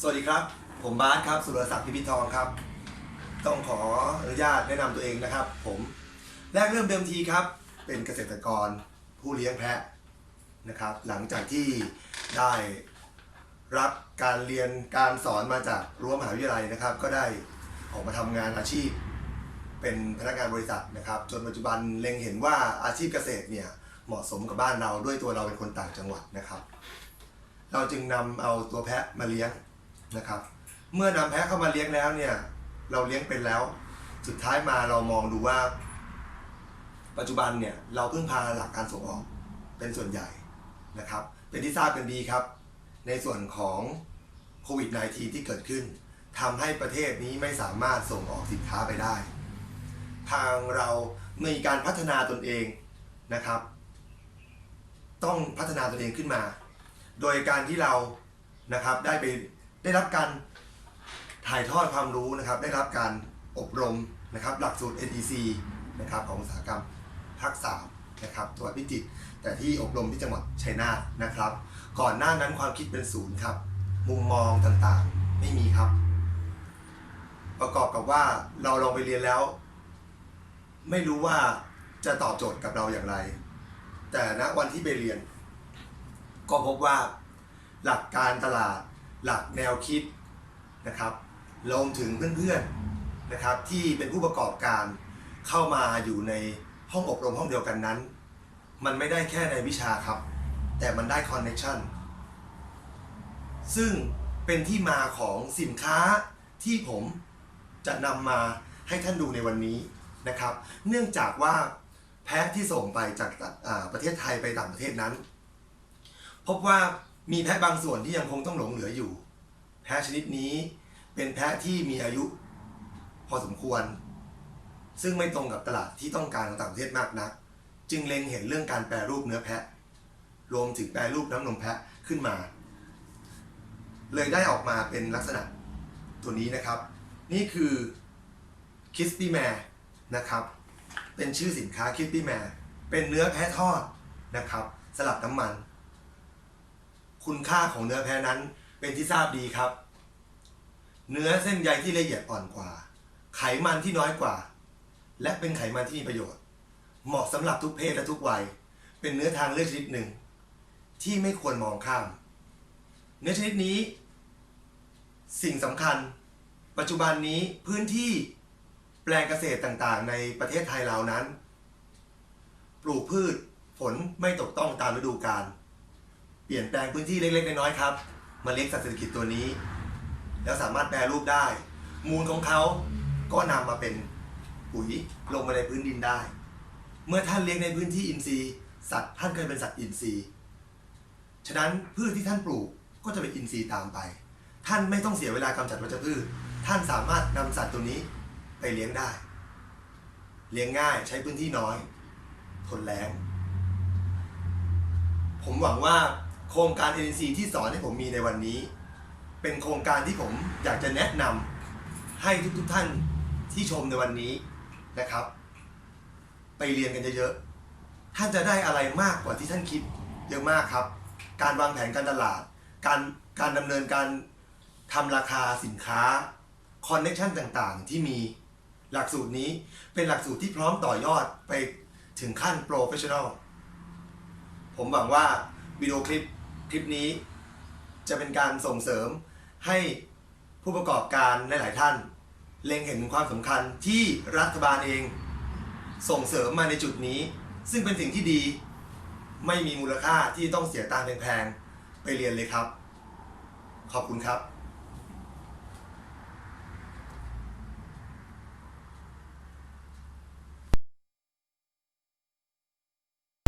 สวัสดีครับ ผมบาสครับ สุรศักดิ์พิพิธทองครับ ต้องขออนุญาตแนะนำตัวเองนะครับ ผมแรกเริ่มเดิมทีครับ เป็นเกษตรกรผู้เลี้ยงแพะนะครับ หลังจากที่ได้รับการเรียนการสอนมาจากรั้วมหาวิทยาลัยนะครับ ก็ได้ออกมาทำงานอาชีพ เป็นพนักงานบริษัทนะครับ จนปัจจุบันเล็งเห็นว่าอาชีพเกษตรเนี่ยเหมาะสมกับบ้านเราด้วยตัวเราเป็นคนต่างจังหวัดนะครับ เราจึงนำเอาตัวแพะมาเลี้ยง นะครับ เมื่อนำแพะเข้ามาเลี้ยงแล้วเนี่ย เราเลี้ยงเป็นแล้ว สุดท้ายมาเรามองดูว่า ปัจจุบันเนี่ยเราพึ่งพาหลักการส่งออกเป็นส่วนใหญ่นะครับ เป็นที่ทราบกันดีครับ ในส่วนของโควิด -19 ที่เกิดขึ้นทำให้ประเทศนี้ไม่สามารถส่งออกสินค้าไปได้ ทางเรามีการพัฒนาตนเองนะครับ ต้องพัฒนาตนเองขึ้นมา โดยการที่เรานะครับได้ไป ได้รับการถ่ายทอดความรู้นะครับ ได้รับการอบรมนะครับ หลักสูตร NEC นะครับของอุตสาหกรรมภาคสามนะครับจังหวัดพิจิตรแต่ที่อบรมที่จังหวัดชัยนาทนะครับ ก่อนหน้านั้นความคิดเป็นศูนย์ครับ มุมมองต่างๆไม่มีครับ ประกอบกับว่าเราลองไปเรียนแล้ว ไม่รู้ว่าจะตอบโจทย์กับเราอย่างไร แต่ณวันที่ไปเรียน ก็พบว่าหลักการตลาด หลักแนวคิดนะครับรวมถึงเพื่อนๆนะครับที่เป็นผู้ประกอบการเข้ามาอยู่ในห้องอบรมห้องเดียวกันนั้น มันไม่ได้แค่ในวิชาครับ แต่มันได้คอนเน c t ชันซึ่งเป็นที่มาของสินค้าที่ผมจะนำมาให้ท่านดูในวันนี้นะครับ เนื่องจากว่าแพะที่ส่งไปจากประเทศไทยไปต่างประเทศนั้น พบว่า มีแพะบางส่วนที่ยังคงต้องหลงเหลืออยู่ แพะชนิดนี้เป็นแพะที่มีอายุ พอสมควร ซึ่งไม่ตรงกับตลาดที่ต้องการของต่างประเทศมากนัก จึงเล็งเห็นเรื่องการแปรรูปเนื้อแพะ รวมถึงแปรรูปน้ำนมแพะขึ้นมา เลยได้ออกมาเป็นลักษณะตัวนี้นะครับ นี่คือ k i s p y m a r e นะครับ เป็นชื่อสินค้า k i s p y m a r e เป็นเนื้อแพะทอดนะครับ สลับน้ำมัน คุณค่าของเนื้อแพะนั้นเป็นที่ทราบดีครับ เนื้อเส้นใยที่ละเอียดอ่อนกว่า ไขมันที่น้อยกว่า และเป็นไขมันที่มีประโยชน์ เหมาะสำหรับทุกเพศและทุกวัย เป็นเนื้อทางเลือกชนิดหนึ่ง ที่ไม่ควรมองข้าม เนื้อชนิดนี้ สิ่งสำคัญ ปัจจุบันนี้พื้นที่แปลงเกษตรต่างๆ ในประเทศไทยเรานั้น ปลูกพืชฝนไม่ตกต้องตามฤดูกาล เปลี่ยนแปลงพื้นที่เล็กๆน้อยๆครับ มาเลี้ยงสัตว์เศรษฐกิจตัวนี้ แล้วสามารถแปรรูปได้ มูลของเขาก็นำมาเป็นปุ๋ยลงมาในพื้นดินได้ เมื่อท่านเลี้ยงในพื้นที่อินทรีย์ สัตว์ท่านก็จะเป็นสัตว์อินทรีย์ ฉะนั้นพืชที่ท่านปลูกก็จะเป็นอินทรีย์ตามไป ท่านไม่ต้องเสียเวลากำจัดวัชพืช ท่านสามารถนำสัตว์ตัวนี้ไปเลี้ยงได้ เลี้ยงง่ายใช้พื้นที่น้อย ทนแรงผมหวังว่า โครงการ NC ที่สอนให้ผมมีในวันนี้ เป็นโครงการที่ผมอยากจะแนะนำให้ทุกๆท่านที่ชมในวันนี้นะครับ ไปเรียนกันเยอะๆท่านจะได้อะไรมากกว่าที่ท่านคิดเยอะมากครับ การวางแผนการตลาด การการดำเนินการทำราคาสินค้าคอนเน็ชันต่างๆ ที่มีหลักสูตรนี้เป็นหลักสูตรที่พร้อมต่อยอดไปถึงขั้นโปรเฟชชั่นอลผมหวังว่าวิดีโอคลิป คลิปนี้จะเป็นการส่งเสริมให้ผู้ประกอบการหลาย ๆ ท่าน เล็งเห็นถึงความสำคัญที่รัฐบาลเอง ส่งเสริมมาในจุดนี้ ซึ่งเป็นสิ่งที่ดีไม่มีมูลค่าที่ต้องเสียตังค์แพงๆไปเรียนเลยครับ ขอบคุณครับ